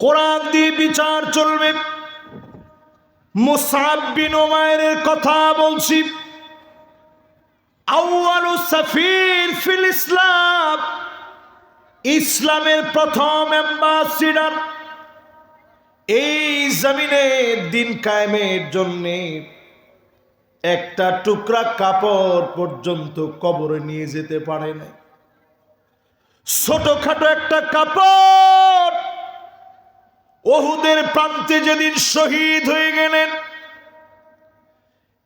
কোরআন দিয়ে বিচার চলবে। মুসাব ওমায়ের কথা বলছি। আউয়ালু সাফির ফিল ইসলাম। ইসলামের প্রথম অ্যাম্বাসিডার। এই জমিনে দিন কায়েমের জন্যে একটা টুকরা কাপড় পর্যন্ত কবরে নিয়ে যেতে পারে না ছোটখাটো একটা কাপড় ওহুদের প্রান্তে যেদিন শহীদ হয়ে গেলেন,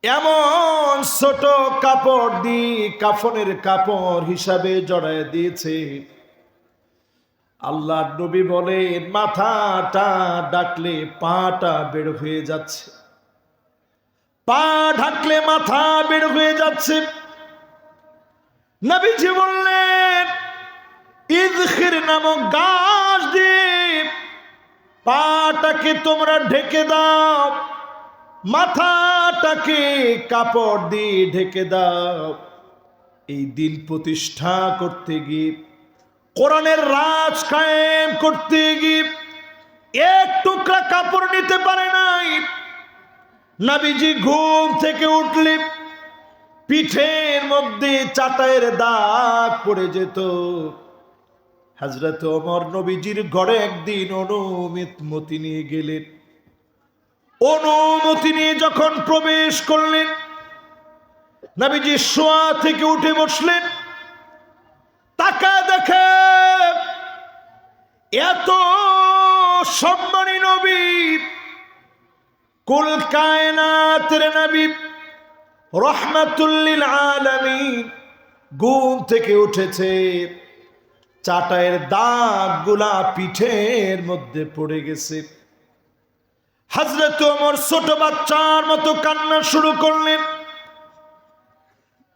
এমন ছোট কাপড় দিয়ে কাফনের কাপড় হিসাবে জড়ায় দিয়েছে। আল্লাহ নবী বলেন, মাথাটা ডাকলে পাটা বের হয়ে যাচ্ছে। পা ঢাকলে মাথা বের হয়ে যাচ্ছে। নবীজি বললেন, ইদখির নামক গাছ দিয়ে পাটাকে তোমরা ঢেকে দাও, মাথাটাকে কাপড় দিয়ে ঢেকে দাও। এই দিন প্রতিষ্ঠা করতে গিয়ে, কোরআনের রাজ কায়েম করতে গিয়ে এক টুকরা কাপড় নিতে পারে নাই। নাবিজি ঘুম থেকে উঠলে পিঠের মধ্যে চাটায়ের দাগ পড়ে যেত। হাজরত অমর নবীজির ঘরে একদিন অনুমিত মতি নিয়ে গেলেন। অনুমতি নিয়ে যখন প্রবেশ করলেন, নবীজি শোয়া থেকে উঠে বসলেন। তাকা দেখে এত সম্মানী নবী, কুল কায়নাতের নবী, রহমাতুল্লিল আলামিন, ঘুম থেকে উঠেছে। চাটায়ের দাগগুলা পিঠের মধ্যে পড়ে গেছে। হাজরত ওমর ছোট বাচ্চার মতো কান্না শুরু করলেন।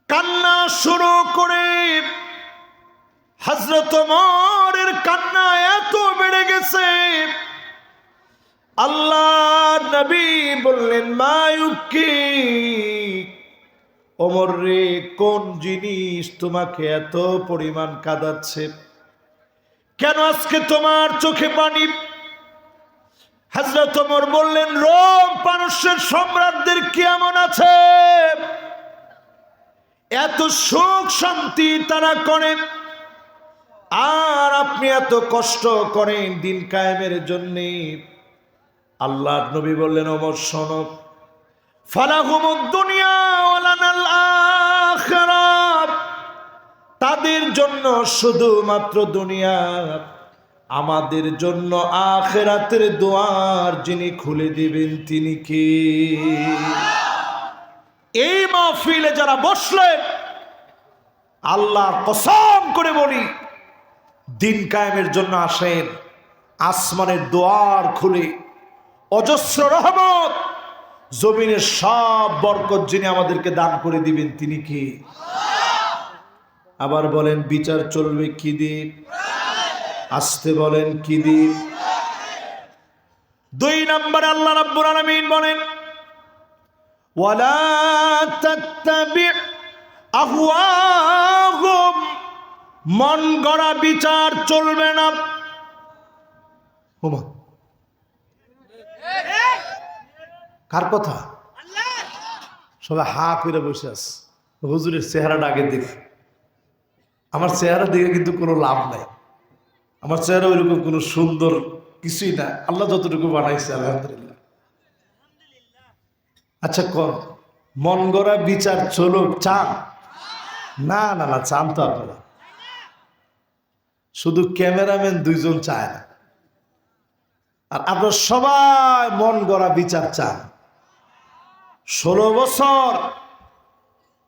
কান্না শুরু করে হজরত ওমরের কান্না এত বেড়ে গেছে। আল্লাহ নবী বললেন মায়ুকি ওমর রে, কোন জিনিস তোমাকে এত পরিমাণ কাঁদাচ্ছে? কেন আজকে তোমার চোখে পানি? হাজরত ওমর বললেন, রোম পারস্যের সম্রাটদের কেমন আছে? এত সুখ শান্তি তারা করেন আর আপনি এত কষ্ট করেন দিন কায়েমের জন্য। আল্লাহ নবী বললেন অমর সনক ফালাহুমুদ দুনিয়া ওয়ালানাল আখিরাত। তাদের জন্য শুধুমাত্র দুনিয়া। আমাদের জন্য আখেরাতের দোয়ার যিনি খুলে দিবেন তিনি কে? এই মাহফিলে যারা বসলেন আল্লাহ কসম করে বলি, দিন কায়েমের জন্য আসেন, আসমানের দোয়ার খুলে। অজস্র রহমত, জমিনের সব বরকত যিনি আমাদেরকে দান করে দিবেন তিনি কি? আবার বলেন, বিচার চলবে কি দ্বীপ আসতে বলেন, কি দ্বীপ দুই নম্বর আল্লাহ রাব্বুল আলামিন বলেন, ওয়ালা তাত্তাবি আহওয়াহুম মন গড়া বিচার চলবে না। ওমা। কার কথা? সবাই হা করে বসে আছে। হুজুরের চেহারাটা আগে দেখ। আমার চেহারা দেখে কিন্তু কোনো লাভ নাই। আমার চেহারা ওইরকম কোনো সুন্দর কিছুই না। আল্লাহ যতটুকু বানাইছে, আলহামদুলিল্লাহ। আচ্ছা কর মন গড়া বিচার চলুক, চান? না না না, চান তো আপনারা। শুধু ক্যামেরাম্যান দুইজন চায় না। আর আপনারা সবাই মন গড়া বিচার চান। ষোলো বছর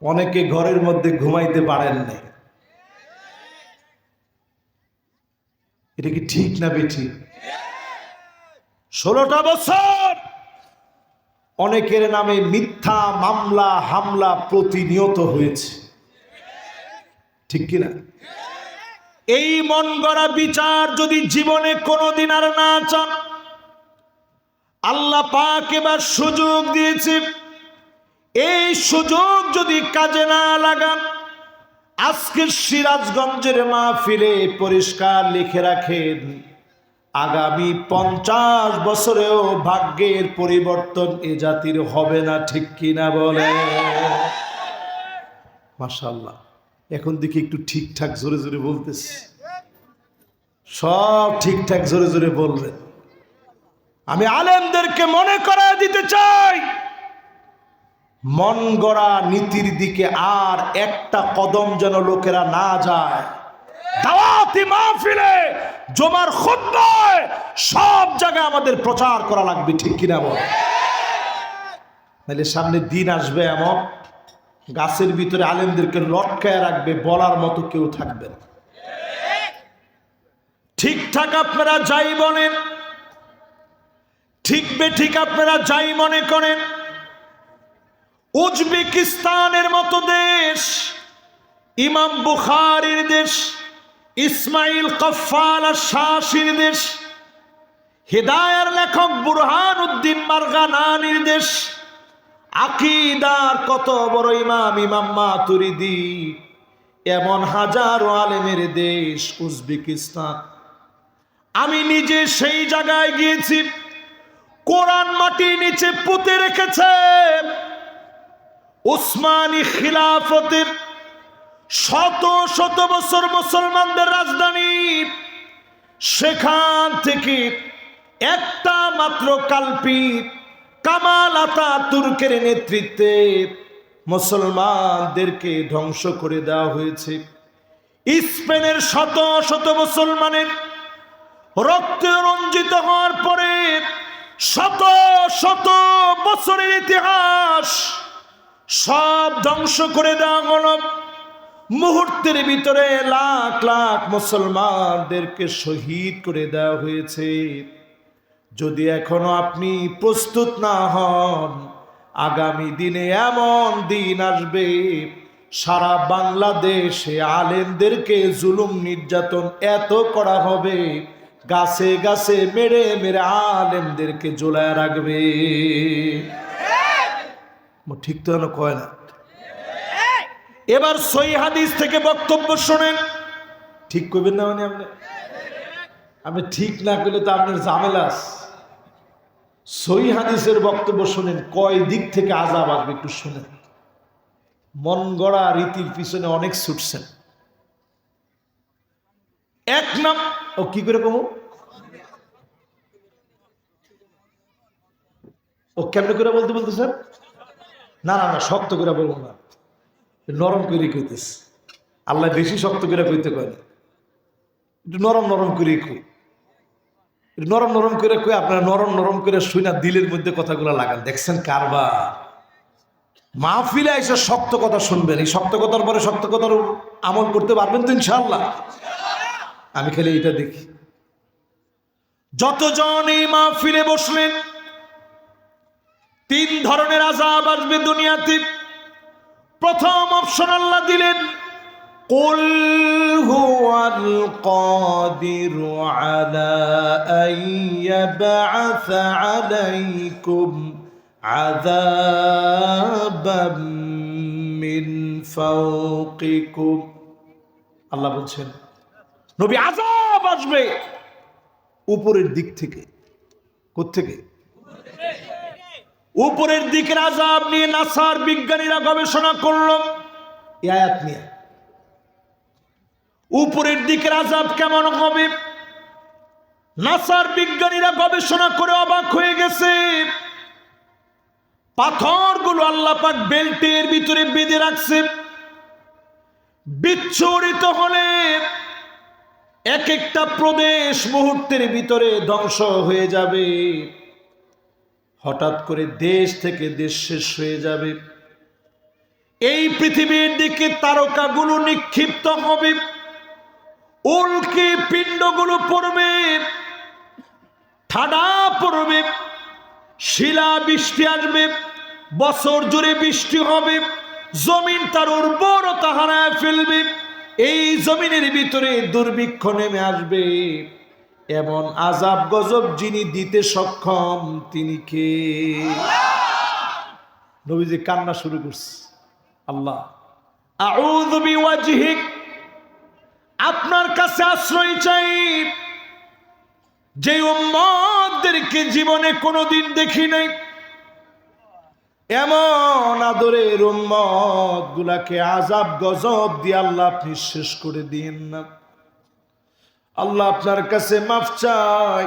অনেকে ঘরের মধ্যে ঘুমাইতে পারেন নাই। এটা কি ঠিক না বেঠিক ষোলোটা বছর অনেকের নামে মিথ্যা মামলা, হামলা প্রতিনিয়ত হয়েছে। ঠিক কিনা? এই মন গড়া বিচার যদি জীবনে কোনোদিন আর না চান, আল্লাহ পাক এবার সুযোগ দিয়েছে। এই সুযোগ যদি কাজে না লাগান আজকের সিরাজগঞ্জের মাহফিলে পরিষ্কার লিখে রাখেন, আগামী পঞ্চাশ বছরেও ভাগ্যের পরিবর্তন এ জাতির হবে না, ঠিক কিনা বলে? মাশাল্লাহ এখন দেখি একটু ঠিকঠাক জোরে জোরে বলতেছি। সব ঠিকঠাক জোরে জোরে বলবেন আমি আলেমদেরকে মনে করা দিতে চাই। মন গড়া নীতির দিকে আর একটা কদম যেন লোকেরা না যায়। দাওয়াতি মাহফিলে, জমার খুতবায় সব জায়গায় আমাদের প্রচার করা লাগবে, ঠিক কিনা বল? নাহলে সামনে দিন আসবে এমন, গাছের ভিতরে আলেমদেরকে লটকায় রাখবে, বলার মতো কেউ থাকবে না। ঠিকঠাক আপনারা যাই বলেন ঠিক বে ঠিক আপনারা যাই মনে করেন উজবেকিস্তানের মতো দেশ, ইমাম বুখারির দেশ, ইসমাইল কফাল শাসির দেশ, হেদায়ার লেখক বুরহান উদ্দিন মার্গানানির দেশ, আকিদার কত বড় ইমাম ইমাম মাতুরিদি, এমন হাজারো আলেমের দেশ উজবেকিস্তান। আমি নিজে সেই জায়গায় গিয়েছি, কোরআন মাটির নিচে পুঁতে রেখেছে উসমানী খিলাফতের শত শত বছর মুসলমানদের রাজধানী। সেখান থেকে একটা মাত্র কাল্পিত কামাল আতা তুর্কের নেতৃত্বে মুসলমানদেরকে ধ্বংস করে দেওয়া হয়েছে। স্পেনের শত শত মুসলমানের রক্তে রঞ্জিত হওয়ার পরে শত শত বছরের ইতিহাস সব ধ্বংস করে দেওয়া হলো। মুহূর্তের ভিতরে লাখ লাখ মুসলমানদেরকে শহীদ করে দেওয়া হয়েছে। যদি এখনও আপনি প্রস্তুত না হন, আগামী দিনে এমন দিন আসবে, সারা বাংলাদেশে আলেমদেরকে জুলুম নির্যাতন এত করা হবে, গাছে গাছে মেরে মেরে আলেমদেরকে জোলায় রাখবে। ঠিক তো যেন কয় না? এবার সই হাদিস থেকে বক্তব্য শোনেন। ঠিক করবেন না মানে আপনি? আপনি ঠিক না করলে তো আপনার জামেলাস। সই হাদিসের বক্তব্য শোনেন কয় দিক থেকে আজাব আসবে একটু শোনেন। মন গড়া রীতির পিছনে অনেক ছুটছেন। এক নাম ও কি করে কমু? ও কেমনে করে বলতে বলতেছেন না না না, শক্ত করে বলব না। নরম করে কইতেছে। আল্লাহ বেশি শক্ত করে কইতে কয় একটু নরম নরম করে কই। নরম নরম করে কই, আপনারা নরম নরম করে শুই না দিলের মধ্যে কথাগুলো লাগান। দেখছেন কারবার। মাহফিলে এসে শক্ত কথা শুনবেন। এই শক্ত কথার পরে শক্ত কথার আমল করতে পারবেন তো ইনশাল্লাহ আমি খালি এটা দেখি। যতজন এই মাহফিলে বসলেন তিন ধরনের আজাব আসবে দুনিয়াতে প্রথম অপশন আল্লাহ দিলেন قل هو القادر على أن يبعث عليكم عذابا من فوقكم আল্লাহ বলছেন নবী আজাব আসবে উপরের দিক থেকে কোত্থেকে উপরের দিকের আজাব নিয়ে নাসার বিজ্ঞানীরা গবেষণা করল। নিয়ে। উপরের দিকের আজাব কেমন হবে? নাসার বিজ্ঞানীরা গবেষণা করে অবাক হয়ে গেছে। পাথরগুলো আল্লাহ পাক বেল্টের ভিতরে বেঁধে রাখছে। বিচ্ছুরিত হলে এক একটা প্রদেশ মুহূর্তের ভিতরে ধ্বংস হয়ে যাবে। হঠাৎ করে দেশ থেকে দেশ শেষ হয়ে যাবে। এই পৃথিবীর দিকে তারকাগুলো নিক্ষিপ্ত হবে। উল্কি পিণ্ডগুলো পড়বে, ঠাডা পড়বে, শিলা বৃষ্টি আসবে, বছর জুড়ে বৃষ্টি হবে, জমিন তার উর্বরতা হারায় ফেলবে, এই জমিনের ভিতরে দুর্ভিক্ষ নেমে আসবে। এমন আজাব গজব যিনি দিতে সক্ষম, তিনি কে? নবীজি কান্না শুরু করছে। আল্লাহ আপনার কাছে আশ্রয় চাই। যে উম্মতদেরকে জীবনে কোনোদিন দেখি নাই, এমন আদরের উম্মত গুলাকে আজাব গজব দিয়ে আল্লাহ আপনি শেষ করে দিয়েন না। আল্লাহ আপনার কাছে মাফ চাই।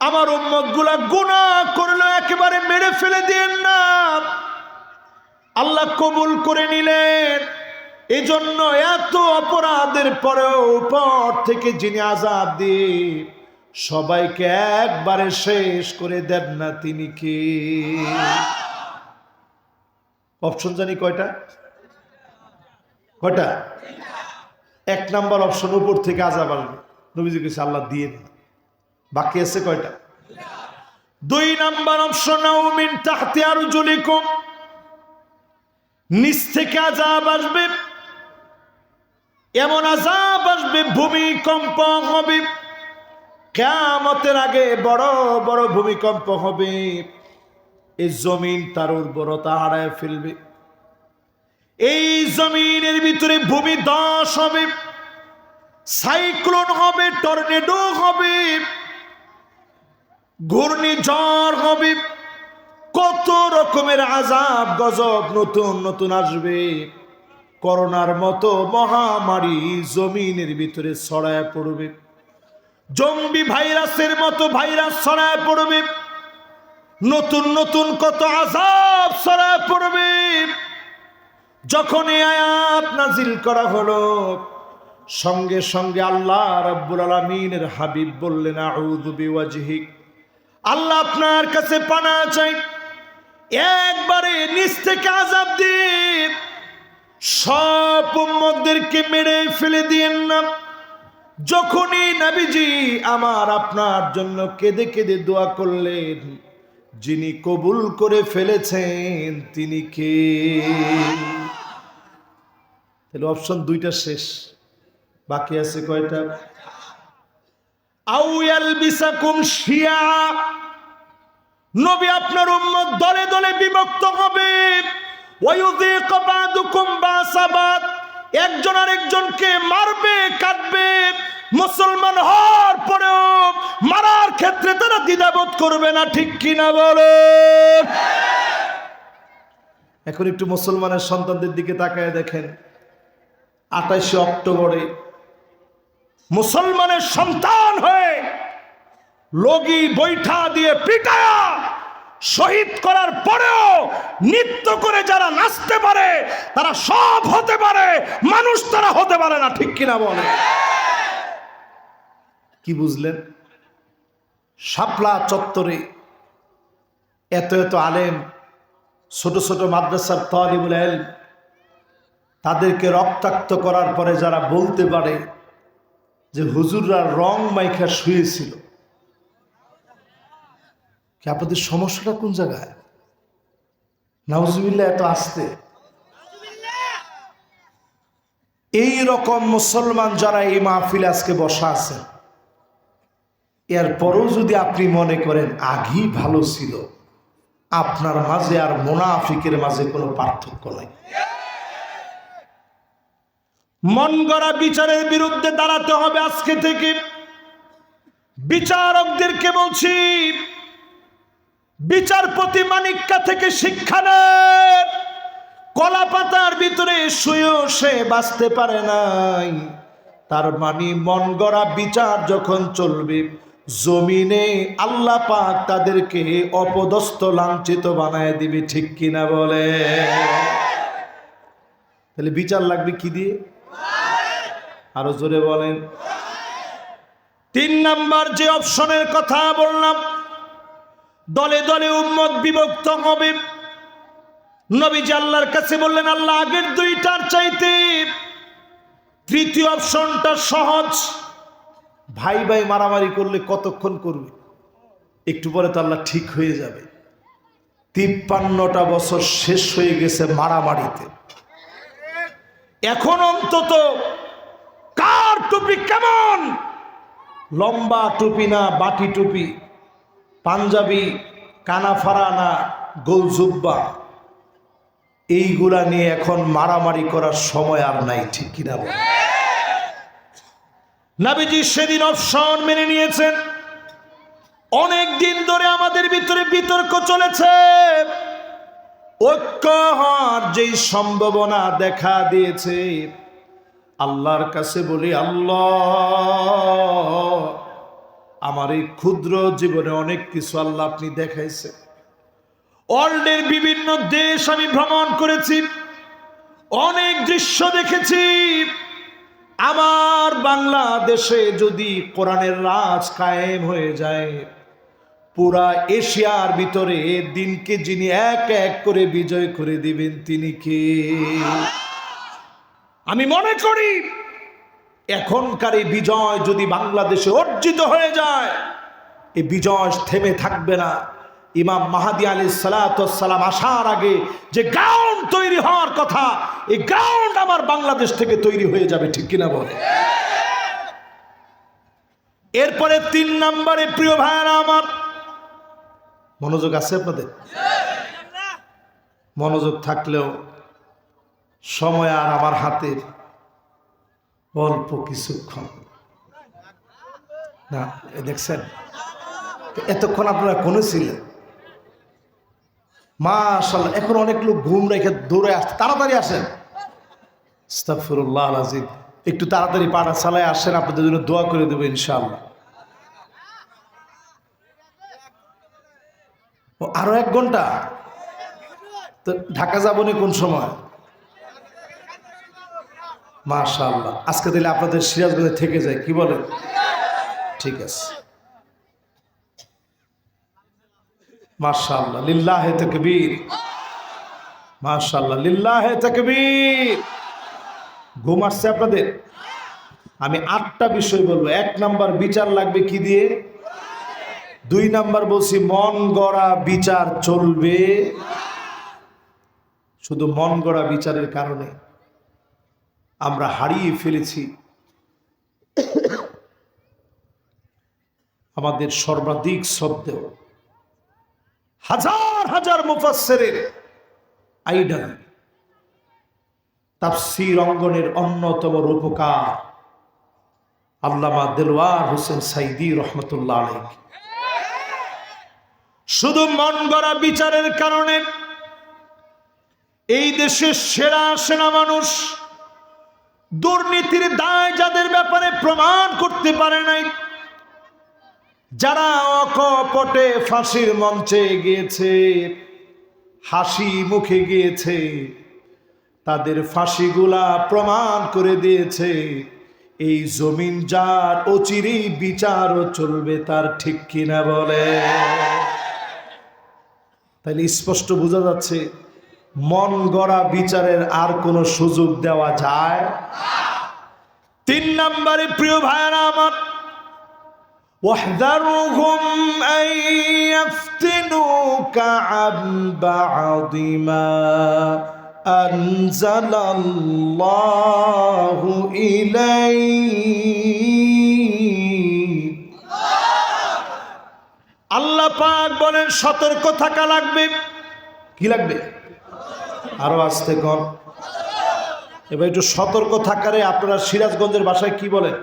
আমার উম্মতগুলা গুণা করল, একেবারে মেরে ফেলে দিয়েন না। আল্লাহ কবুল করে নিলেন। এজন্য এত অপরাধের পরেও উপর থেকে যিনি আজাদ দিয়ে সবাইকে একবারে শেষ করে দেন না তিনি কে? অপশন জানি কয়টা? কয়টা? এক নাম্বার অপশন উপর থেকে আজাব আসবে। নবীজি কাছে আল্লাহ দিয়ে না বাকি আছে কয়টা? দুই নাম্বার অপশন মিন তাহতে আরও জলিকুম নিচ থেকে আজাব আসবে। এমন আজাব আসবে, ভূমিকম্প হবে। কেয়ামতের আগে বড় বড় ভূমিকম্প হবে। এই জমিন তার উর্বরতা হারায় ফেলবে। এই জমিনের ভিতরে ভূমি দশ হবে, সাইক্লোন হবে, টর্নেডো হবে ঘূর্ণিঝড় হবে, কত রকমের আজাব গজব নতুন নতুন আসবে। করোনার মতো মহামারী জমিনের ভিতরে ছড়ায় পড়বে, জম্বি ভাইরাসের মতো ভাইরাস ছড়ায় পড়বে, নতুন নতুন কত আজাব ছড়ায় পড়বে। যখন এই আয়াত নাজিল করা হলো, সঙ্গে সঙ্গে আল্লাহ রাব্বুল আলামিনের হাবিব বললেন আল্লাহ আপনার কাছে পানা চাই, একবারে নিচ থেকে আজাব দিন। সব উম্মতদেরকে মেরে ফেলে দিয়েন না। যখনই নাবিজি আমার আপনার জন্য কেঁদে কেঁদে দোয়া করলেন, যিনি কবুল করে ফেলেছেন, তিনি কে? তাহলে অপশন দুইটা শেষ। বাকি আছে কয়টা? আউয়াল বিসাকুম শিয়া। নবী আপনার উম্মত দলে দলে বিভক্ত হবে। ওয়ায়ুযীক বাদুকুম বাসাবাদ একজন আরেকজনকে মারবে কাটবে মুসলমান হওয়ার পরেও মারার ক্ষেত্রে তারা দ্বিধাবোধ করবে না, ঠিক কিনা বলে? এখন একটু মুসলমানের সন্তানদের দিকে তাকায় দেখেন। আঠাশে অক্টোবরে মুসলমানের সন্তান হয়ে লগি বৈঠা দিয়ে পিটায়া শহীদ করার পরেও নৃত্য করে যারা নাচতে পারে, তারা সব হতে পারে, মানুষ তারা হতে পারে না, ঠিক কিনা বলে কি বুঝলেন? শাপলা চত্বরে এত এত আলেম, ছোট ছোট মাদ্রাসার তলিবুল এলম তাদেরকে রক্তাক্ত করার পরে যারা বলতে পারে যে হুজুররা রং মাইখা শুয়েছিল। কি আপনাদের সমস্যাটা কোন জায়গায়? নাউজুবিল্লাহ, এত আসতে। এই রকম মুসলমান যারা এই মাহফিল আজকে বসা আছেন এরপরও যদি আপনি মনে করেন আগেই ভালো ছিল, আপনার মাঝে আর মোনাফিকের মাঝে কোনো পার্থক্য নাই। মন গড়া বিচারের বিরুদ্ধে দাঁড়াতে হবে আজকে থেকে। বিচারকদেরকে বলছি, বিচারপতি মানিক্কা থেকে শিক্ষা নেন। কলা পাতার ভিতরে শুয়েও সে বাঁচতে পারে নাই। তার মানে মন গড়া বিচার যখন চলবে, জমিনে আল্লাহ পাক তাদেরকে অপদস্থ, লাঞ্ছিত বানায় দিবে, ঠিক কিনা বলে? তাহলে বিচার লাগবে কি দিয়ে? আরও জোরে বলেন। তিন নাম্বার যে অপশনের কথা বললাম, দলে দলে উম্মত বিভক্ত হবে। নবীজি আল্লাহর কাছে বললেন, আল্লাহ, আগের দুইটার চাইতে তৃতীয় অপশনটা সহজ। ভাই ভাই মারামারি করলে কতক্ষণ করবে? একটু পরে তো আল্লাহ ঠিক হয়ে যাবে। তিপ্পান্নটা বছর শেষ হয়ে গেছে মারামারিতে। এখন অন্তত কার টুপি কেমন? লম্বা টুপি না, বাটি টুপি? পাঞ্জাবি কানাফারা না গোলজুব্বা এইগুলা নিয়ে এখন মারামারি করার সময় আর নাই, ঠিক কিনা বল? নাবিজি সেদিন অপশন মেনে নিয়েছেন। অনেক দিন ধরে আমাদের ভিতরে বিতর্ক চলেছে। ঐক্য হওয়ার যেই সম্ভাবনা দেখা দিয়েছে আল্লাহর কাছে বলি, আল্লাহ, আমার এই ক্ষুদ্র জীবনে অনেক কিছু আল্লাহ আপনি দেখাইছে ওয়ার্ল্ডের বিভিন্ন দেশ আমি ভ্রমণ করেছি, অনেক দৃশ্য দেখেছি। আমার বাংলাদেশে যদি কোরআনের রাজ কায়েম হয়ে যায়, পুরা এশিয়ার ভিতরে দিনকে যিনি এক এক করে বিজয় করে দিবেন, তিনি কে? আমি মনে করি, এখনকার এই বিজয় যদি বাংলাদেশে অর্জিত হয়ে যায়, এই বিজয় থেমে থাকবে না। ইমাম মাহাদি আলী সালাতাম আসার আগে যে গ্রাউন্ড তৈরি হওয়ার কথা, এই গ্রাউন্ড আমার বাংলাদেশ থেকে তৈরি হয়ে যাবে, ঠিক কিনা বলে? এরপরে তিন নম্বরে প্রিয় ভাইয়ারা আমার, মনোযোগ আছে আপনাদের? মনোযোগ থাকলেও সময় আর আমার হাতে অল্প কিছুক্ষণ। না দেখছেন? এতক্ষণ আপনারা কোনে ছিলেন? মাশাল্লাহ এখন অনেক লোক ঘুম রেখে দৌড়ে আসছে। তাড়াতাড়ি আসেন। আস্তাগফিরুল্লাহ আজিম একটু তাড়াতাড়ি পাড়া চালায় আসেন, আপনাদের জন্য দোয়া করে দেবো ও, আরও এক ঘণ্টা? তো ঢাকা যাবনি কোন সময়? মাশাআল্লাহ। আজকে দিলে আপনাদের সিরাজগঞ্জে থেকে যায়, কি বলেন? ঠিক আছে। মাশাআল্লাহ, লিল্লাহে তাকবীর। মাশাআল্লাহ, লিল্লাহে তাকবীর। ঘুম আসছে আপনাদের? আমি আটটা বিষয় বলব। এক নাম্বার বিচার লাগবে কি দিয়ে? দুই নাম্বার বলছি, মন গড়া বিচার চলবে। শুধু মন গড়া বিচারের কারণে। আমরা হারিয়ে ফেলেছি। আমাদের সর্বাধিক শ্রদ্ধেয় হাজার হাজার মুফাসসিরের আইডাল। তাফসীর অঙ্গনের অন্যতম রূপকার আল্লামা দেলওয়ার হোসেন সাইদি রহমতুল্লাহ আলাইহি। শুধু মন গড়া বিচারের কারণে এই দেশের সেরা সেনা মানুষ দুর্নীতির দায় যাদের ব্যাপারে প্রমাণ করতে পারে নাই, যারা অকপটে ফাঁসির মঞ্চে গিয়েছে, হাসি মুখে গিয়েছে, তাদের ফাঁসিগুলা প্রমাণ করে দিয়েছে, এই জমিন যার অচিরেই বিচারও চলবে তার ঠিক কিনা বলে? তাহলে স্পষ্ট বোঝা যাচ্ছে মন গড়া বিচারের আর কোনো সুযোগ দেওয়া যায় তিন নম্বরে প্রিয় ভাইয়েরা আমার واحذرهم أن يفتنوك عن بعض ما أنزل الله إليك আল্লাহ পাক বলেন সতর্ক থাকা লাগবে কি লাগবে আরও আসতে কম এবার একটু সতর্ক থাকারে আপনারা সিরাজগঞ্জের বাসায় কি বলেন?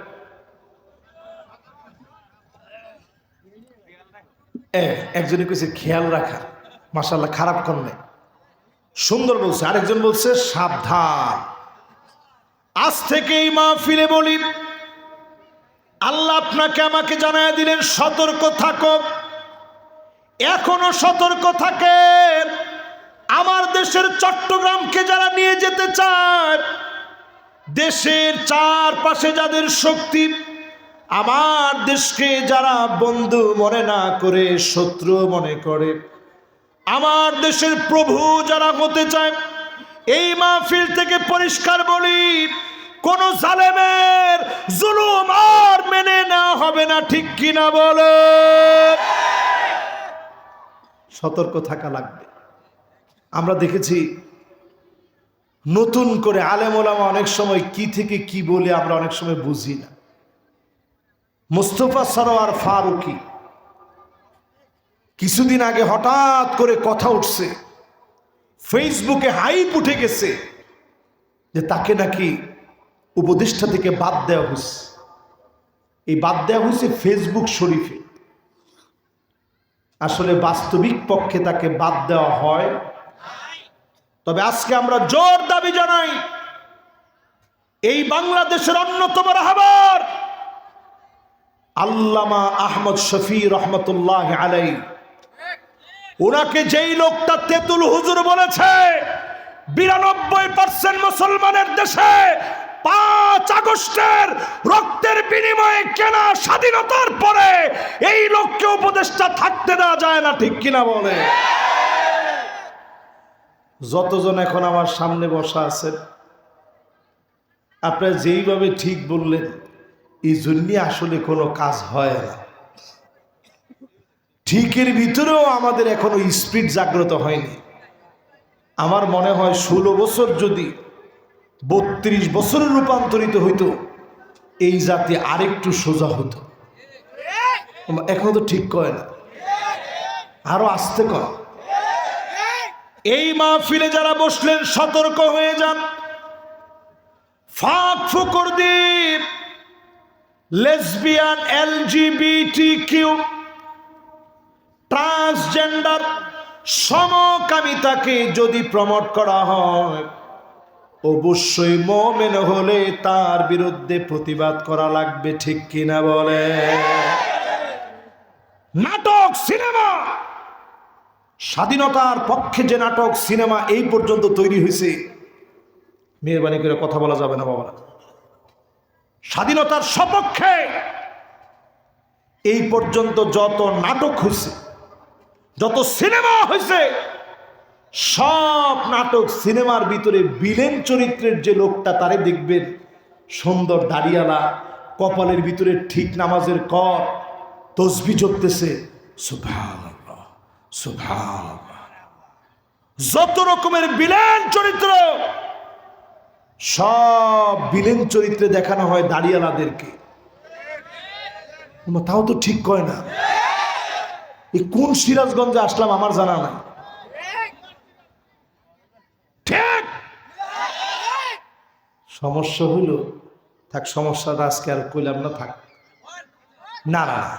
এ, একজনে কইছে খেয়াল রাখা। মাসাল্লাহ খারাপ করলে সুন্দর বলছে। আরেকজন বলছে সাবধান। আজ থেকে এই মাহফিলে বলি আল্লাহ আপনাকে আমাকে জানায় দিলেন সতর্ক থাকো। এখনও সতর্ক থাকে আমার দেশের চট্টগ্রামকে যারা নিয়ে যেতে চায়, দেশের চারপাশে যাদের শক্তি, আমার দেশকে যারা বন্ধু মনে না করে, শত্রু মনে করে, আমার দেশের প্রভু যারা হতে চায়, এই মাহফিল থেকে পরিষ্কার বলি, কোন জালেমের জুলুম আর মেনে না হবে না, ঠিক কিনা বলে সতর্ক থাকা লাগবে। আমরা দেখেছি নতুন করে আলেম ওলামা অনেক সময় কি থেকে কি বলে আমরা অনেক সময় বুঝি না। মুস্তফা সরোয়ার ফারুকি কিছুদিন আগে হঠাৎ করে কথা উঠছে, ফেসবুকে হাইপ উঠে গেছে যে তাকে নাকি উপদেষ্টা থেকে বাদ দেওয়া হয়েছে। এই বাদ দেওয়া হয়েছে ফেসবুক শরীফে। আসলে বাস্তবিক পক্ষে তাকে বাদ দেওয়া হয় তবে আজকে আমরা জোর দাবি জানাই, এই বাংলাদেশের অন্যতম রাহবার আল্লামা আহমদ শফি রহমতুল্লাহ আলাই। ওনাকে যেই লোকটা তেতুল হুজুর বলেছে, বিরানব্বই পার্সেন্ট মুসলমানের দেশে পাঁচ আগস্টের রক্তের বিনিময়ে কেনা স্বাধীনতার পরে এই লোককে উপদেষ্টা থাকতে দেওয়া যায় না, ঠিক কিনা বলে? যতজন এখন আমার সামনে বসা আছেন, আপনারা যেইভাবে ঠিক বললেন এই জন্যে আসলে কোনো কাজ হয় না। ঠিকের ভিতরেও আমাদের এখনও স্পিড জাগ্রত হয়নি। আমার মনে হয় ষোলো বছর যদি বত্রিশ বছরে রূপান্তরিত হইতো, এই জাতি আরেকটু সোজা হতো। এখন তো ঠিক কয় না। আরও আসতে কয়। এই মাহফিলে যারা বসলেন, সতর্ক হয়ে যান। ফাঁক ফুকর দ্বীপ, লেসবিয়ান এলজিবিটি কিউ ট্রান্সজেন্ডার, সমকামিতাকে যদি প্রমোট করা হয়, অবশ্যই মোমেন হলে তার বিরুদ্ধে প্রতিবাদ করা লাগবে, ঠিক কিনা বলে? নাটক, সিনেমা! স্বাধীনতার পক্ষে যে নাটক, সিনেমা এই পর্যন্ত তৈরি হয়েছে, মেহরবানি করে কথা বলা যাবে না বাবা স্বাধীনতার সপক্ষে এই পর্যন্ত যত নাটক হয়েছে, যত সিনেমা হয়েছে, সব নাটক সিনেমার ভিতরে বিলেন চরিত্রের যে লোকটা, তারে দেখবেন সুন্দর দাঁড়িয়ালা, কপালের ভিতরে ঠিক নামাজের কর, তসবি চড়তেছে সুভান যত রকমের বিলেন চরিত্র, সব বিলেন চরিত্রে দেখানো হয় দাড়িয়ালাদেরকে। তাও তো ঠিক কয় না? এই কোন সিরাজগঞ্জে আসলাম আমার জানা নাই। ঠিক! সমস্যা হইল, থাক, সমস্যাটা আজকে আর কইলাম না, থাক। না না না।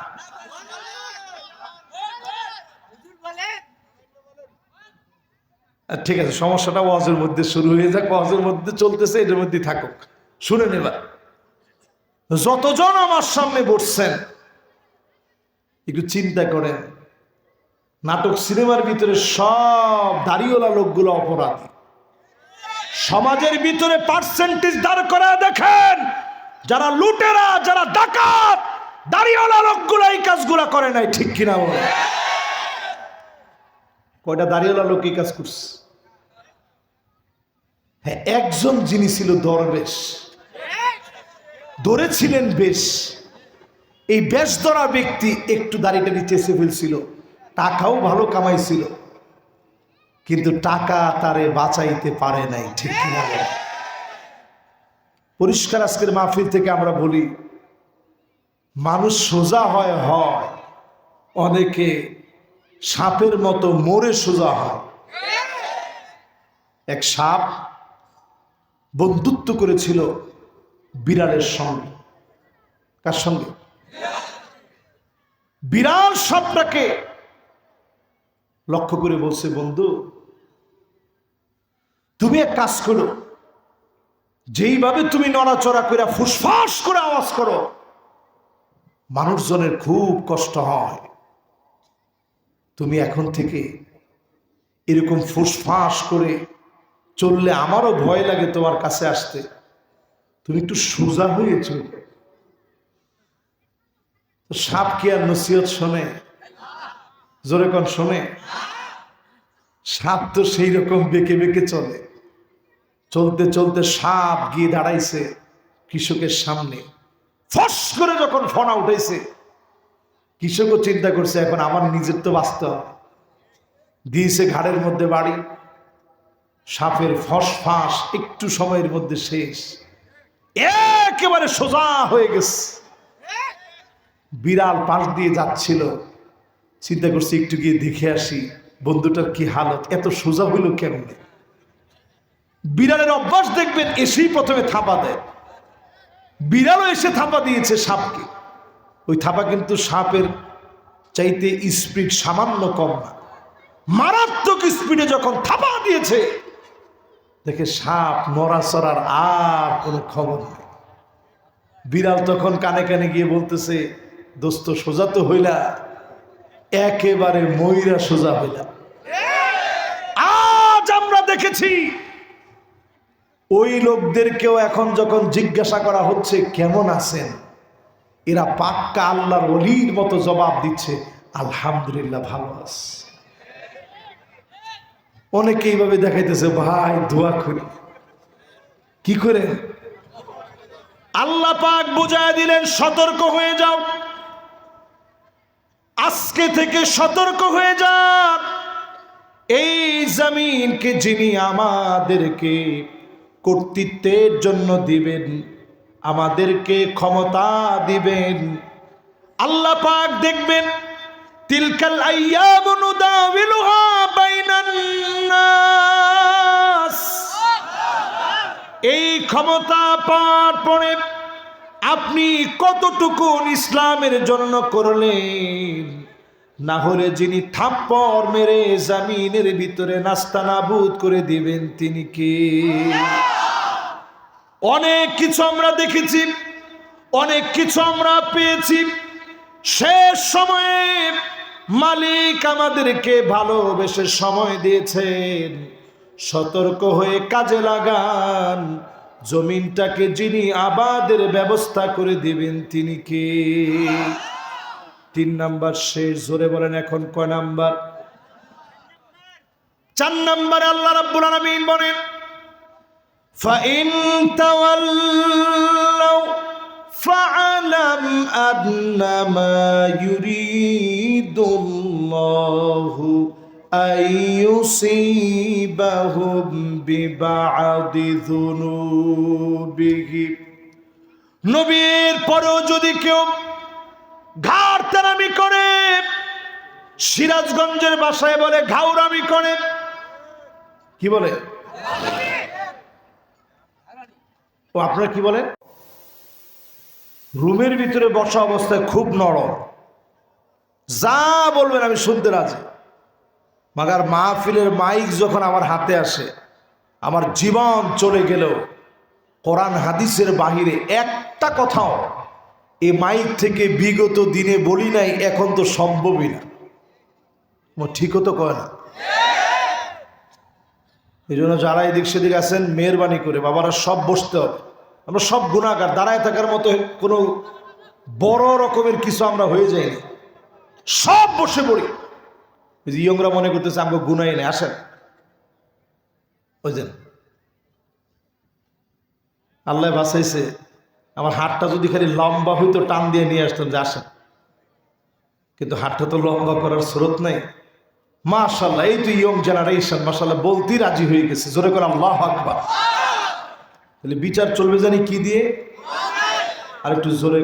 আর ঠিক আছে, সমস্যাটা ওয়াজের মধ্যে শুরু হয়ে যাক, ওয়াজের মধ্যে চলতেছে এটার মধ্যে থাকুক। শুনে নেবা। যতজন আমার সামনে বসছেন, একটু চিন্তা করেন, নাটক সিনেমার ভিতরে সব দাড়িওয়ালা লোকগুলো অপরাধী। সমাজের ভিতরে পার্সেন্টেজ দাঁড় করে দেখেন, যারা লুটেরা, যারা ডাকাত, দাড়িওয়ালা লোকগুলো এই কাজগুলো করে নাই, ঠিক কিনা বলে কয়টা দাড়িওয়ালা লোক এই কাজ করছে? হ্যাঁ একজন যিনি ছিল দরবেশ, ধরেছিলেন বেশ। এই বেশ ধরা ব্যক্তি একটু দাড়িটা চেষে ফেলছিল, টাকাও ভালো কামাইছিল, কিন্তু টাকা তারে বাঁচাইতে পারে নাই, ঠিক পরিষ্কার আজকের মাহফিল থেকে আমরা বলি, মানুষ সোজা হয় হয়। অনেকে সাপের মতো মরে সোজা হয়। এক সাপ বন্ধুত্ব করেছিল বিড়ালের সঙ্গে। কার সঙ্গে? বিড়াল সাপটাকে লক্ষ্য করে বলছে, বন্ধু, তুমি এক কাজ করো। যেইভাবে তুমি নড়াচড়া করে ফুসফাস করে আওয়াজ করো, মানুষজনের খুব কষ্ট হয়। তুমি এখন থেকে এরকম ফুসফাস করে চললে আমারও ভয় লাগে তোমার কাছে আসতে। তুমি একটু সোজা হয়ে চলবে সাপ কি আর নসিহত শোনে? জোরে কন শোনে? সাপ তো সেই রকম বেঁকে বেঁকে চলে। চলতে চলতে সাপ গিয়ে দাঁড়াইছে কৃষকের সামনে। ফস করে যখন ফনা উঠেছে, কৃষকও চিন্তা করছে, এখন আমার নিজের তো বাঁচতে হবে। দিয়েছে ঘাড়ের মধ্যে বাড়ি। সাপের ফস ফাঁস একটু সময়ের মধ্যে শেষ। একেবারে সোজা হয়ে গেছে। বিড়াল পাশ দিয়ে যাচ্ছিল। চিন্তা করছি একটু গিয়ে দেখে আসি, বন্ধুটার কি হালত, এত সোজা হইল কেমনে? বিড়ালের অভ্যাস দেখবেন, এসেই প্রথমে থাপা দেয়। বিড়ালও এসে থাপা দিয়েছে সাপকে। ওই থাপা কিন্তু সাপের চাইতে স্পিড সামান্য কম না। মারাত্মক স্পিডে যখন থাপা দিয়েছে দেখে সাপ, নড়াচড়ার আর কোনো খবর নেই। বিড়াল তখন কানে কানে গিয়ে বলতেছে, দোস্ত, সোজা তো হইলা, একেবারে ময়রা সোজা হইলা। আজ আমরা দেখেছি, ওই লোকদেরকেও এখন যখন জিজ্ঞাসা করা হচ্ছে, কেমন আছেন? এরা পাক্কা আল্লাহর অলির মতো জবাব দিচ্ছে, আলহামদুলিল্লাহ ভালো আছে। অনেকে এইভাবে দেখাইতেছে, ভাই, দোয়া করি। কি করে? আল্লাহ পাক বুঝায় দিলেন, সতর্ক হয়ে যাও। আজকে থেকে সতর্ক হয়ে যান। এই জমিনকে যিনি আমাদেরকে কর্তৃত্বের জন্য দিবেন, আমাদেরকে ক্ষমতা দিবেন, আল্লাহ পাক দেখবেন তিলকাল আইয়াম নুদাবিলুহা বাইনান এই ক্ষমতা পরে আপনি কতটুকু ইসলামের জন্য করলেন? না হলে যিনি থাপ্পড় মেরে জামিনের ভিতরে নাস্তা নাবুদ করে দিবেন, তিনি কে? অনেক কিছু আমরা দেখেছি, অনেক কিছু আমরা পেয়েছি। শেষ সময়ে মালিক আমাদেরকে ভালোবেসে সময় দিয়েছেন। সতর্ক হয়ে কাজে লাগান। জমিনটাকে যিনি আবাদের ব্যবস্থা করে দিবেন, তিনি কে? তিন নাম্বার শেষ, জোরে বলেন এখন কয় নাম্বার? চার নাম্বারে আল্লাহ রাব্বুল আলামিন বলেন ফাইন তাওয়াল্লাউ فاعلم أنما يريد الله أن يصيبهم ببعض ذنوبهم নবীর পরেও যদি কেউ ঘাড় তেরামি করে সিরাজগঞ্জের বাসায় বলে ঘাউরামি করে কি বলে ও আপনারা কি বলেন রুমের ভিতরে বসা অবস্থায় খুব নরম। যা বলবেন আমি শুনতে রাজি। মাগার মাহফিলের মাইক যখন আমার হাতে আসে, আমার জীবন চলে গেলেও কোরআন হাদিসের বাহিরে একটা কথাও এ মাইক থেকে বিগত দিনে বলি নাই, এখন তো সম্ভবই না। ঠিকও তো কয় না। এই জন্য যারা এদিক সেদিক আছেন, মেহরবানি করে বাবারা সব বসতে হবে। আমরা সব গুণাগার, দাঁড়ায় থাকার মতো কোনো বড় রকমের কিছু আমরা হয়ে যাইনি। সব বসে পড়ি। ওই ইয়ংরা মনে করতেছে আমাকে গুণাই নেই। আসেন। বুঝলেন আল্লাহ বাঁচাইছে। আমার হাতটা যদি খালি লম্বা হইতো, টান দিয়ে নিয়ে আসতাম, যে আসেন। কিন্তু হাতটা তো লম্বা করার স্রোত নাই। মাশাল্লাহ, এই তো ইয়ং জেনারেশন, মাশাল্লাহ, বলতেই রাজি হয়ে গেছে। জোরে করে আল্লাহ আকবার। তাহলে বিচার চলবে জানি কি দিয়ে? আর একটু জোরে